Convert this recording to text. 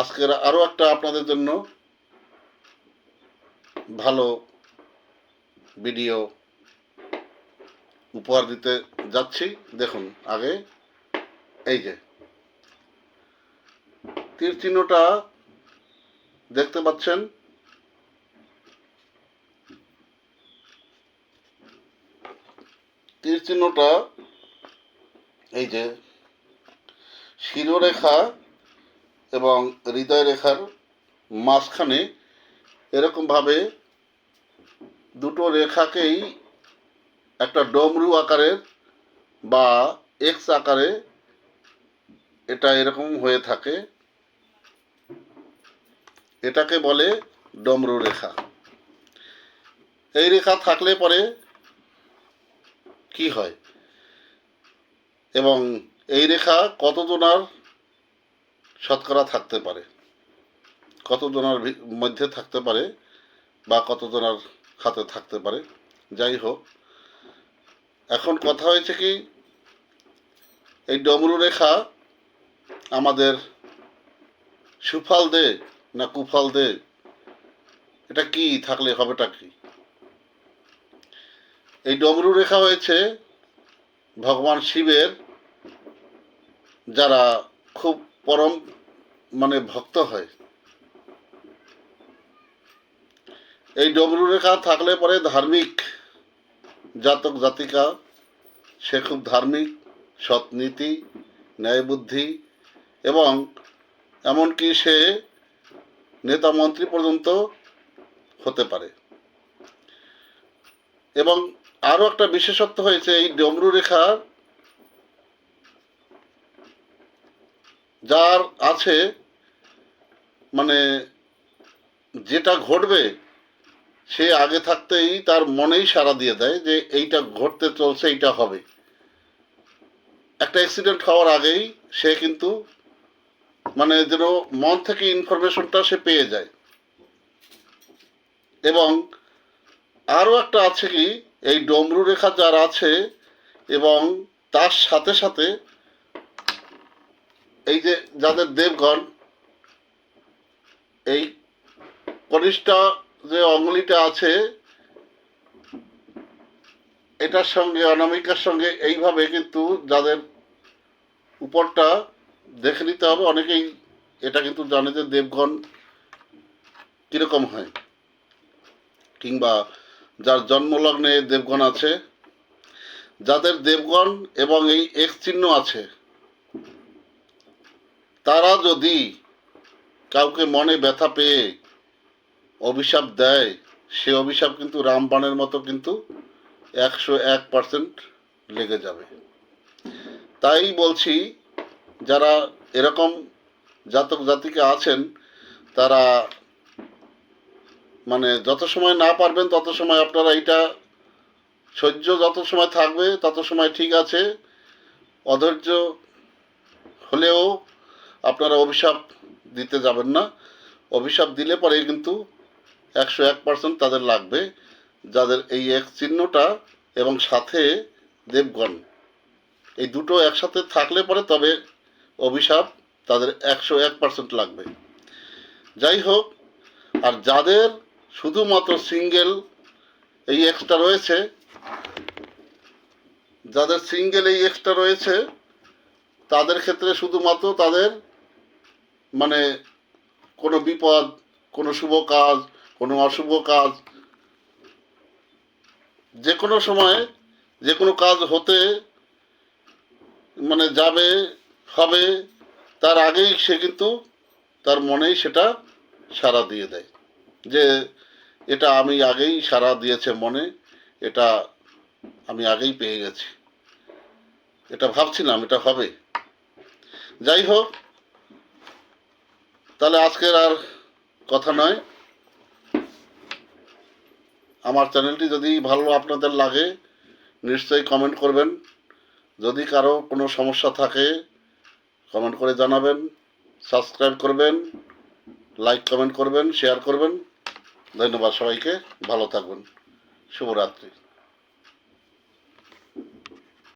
আজকের আরও একটা আপনাদের জন্য ভালো ভিডিও উপহার দিতে যাচ্ছি। দেখুন, আগে এই যে তীর চিহ্নটা দেখতে পাচ্ছেন। তীর চিহ্নটা এই যে শিরোরেখা এবং হৃদয় রেখার মাঝখানে এরকমভাবে দুটো রেখাকেই একটা ডমরু আকারের বা এক্স আকারে এটা এরকম হয়ে থাকে। এটাকে বলে ডমরু রেখা। এই রেখা থাকলে পরে কি হয়? এবং এই রেখা কতজনার শতকরা থাকতে পারে। কতজনার মধ্যে থাকতে পারে বা কতজনার হাতে থাকতে পারে, যাই হোক। এখন কথা হয়েছে কি, এই ডমরু রেখা আমাদের সুফল দে না কুফল দে, এটা কি থাকলে হবেটা কি? এই ডমরু রেখা হয়েছে ভগবান শিবের, যারা খুব পরম মানে ভক্ত হয়। এই ডমরু রেখা থাকলে পরে ধার্মিক জাতক জাতিকা, সে খুব ধার্মিক সৎনীতি ন্যায়বুদ্ধি এবং এমনকি সে নেতা মন্ত্রী পর্যন্ত হতে পারে। এবং আরও একটা বিশেষত্ব হয়েছে, এই ডমরু রেখার যার আছে মানে যেটা ঘটবে, সে আগে থাকতেই তার মনেই সাড়া দিয়ে দেয় যে এইটা ঘটতে চলছে, এইটা হবে। একটা অ্যাক্সিডেন্ট হওয়ার আগেই সে কিন্তু মানে যেন মন থেকে ইনফরমেশনটা সে পেয়ে যায়। এবং আরও একটা আছে কি, এই ডমরু রেখা যার আছে এবং তার সাথে সাথে এই যে যাদের দেবগণ, এই কনিষ্ঠা যে অঙ্গুলিটা আছে, এটার সঙ্গে, অনামিকার সঙ্গে এইভাবে কিন্তু যাদের উপরটা দেখে নিতে হবে। অনেকেই এটা কিন্তু জানে যে দেবগণ কীরকম হয়। কিংবা যার জন্মলগ্নে দেবগণ আছে, যাদের দেবগণ এবং এই এক চিহ্ন আছে তারা যদি কাউকে মনে ব্যথা পেয়ে অভিশাপ দেয়, সে অভিশাপ কিন্তু রামবাণের মতো কিন্তু একশো এক পার্সেন্ট লেগে যাবে। তাই বলছি, যারা এরকম জাতক জাতিকে আছেন, তারা মানে যত সময় না পারবেন, তত সময় আপনারা এইটা সহ্য, যত সময় থাকবে, তত সময় ঠিক আছে। অধৈর্য হলেও আপনারা অভিশাপ দিতে যাবেন না। অভিশাপ দিলে পরে কিন্তু একশো এক পার্সেন্ট তাদের লাগবে। যাদের এই এক চিহ্নটা এবং সাথে দেবগণ, এই দুটো একসাথে থাকলে পরে তবে অভিশাপ তাদের একশো এক পার্সেন্ট লাগবে। যাই হোক, আর যাদের শুধুমাত্র সিঙ্গেল এই এক্সটা রয়েছে, যাদের সিঙ্গেল এই এক্সট্রা রয়েছে, তাদের ক্ষেত্রে শুধুমাত্র তাদের মানে কোনো বিপদ, কোনো শুভ কাজ, কোনো অশুভ কাজ, যে কোনো সময় যে কোনো কাজ হতে মানে যাবে, হবে, তার আগেই সে কিন্তু তার মনেই সেটা সাড়া দিয়ে দেয়। যে এটা আমি আগেই সাড়া দিয়েছে মনে, এটা আমি আগেই পেয়ে গেছি। এটা ভাবছিলাম, এটা হবে। যাই হোক তাহলে আজকের আর কথা নয়। আমার চ্যানেলটি যদি ভালো আপনাদের লাগে, নিশ্চয়ই কমেন্ট করবেন। যদি কারও কোনো সমস্যা থাকে কমেন্ট করে জানাবেন সাবস্ক্রাইব করবেন লাইক কমেন্ট করবেন শেয়ার করবেন। ধন্যবাদ সবাইকে, ভালো থাকবেন। শুভরাত্রি।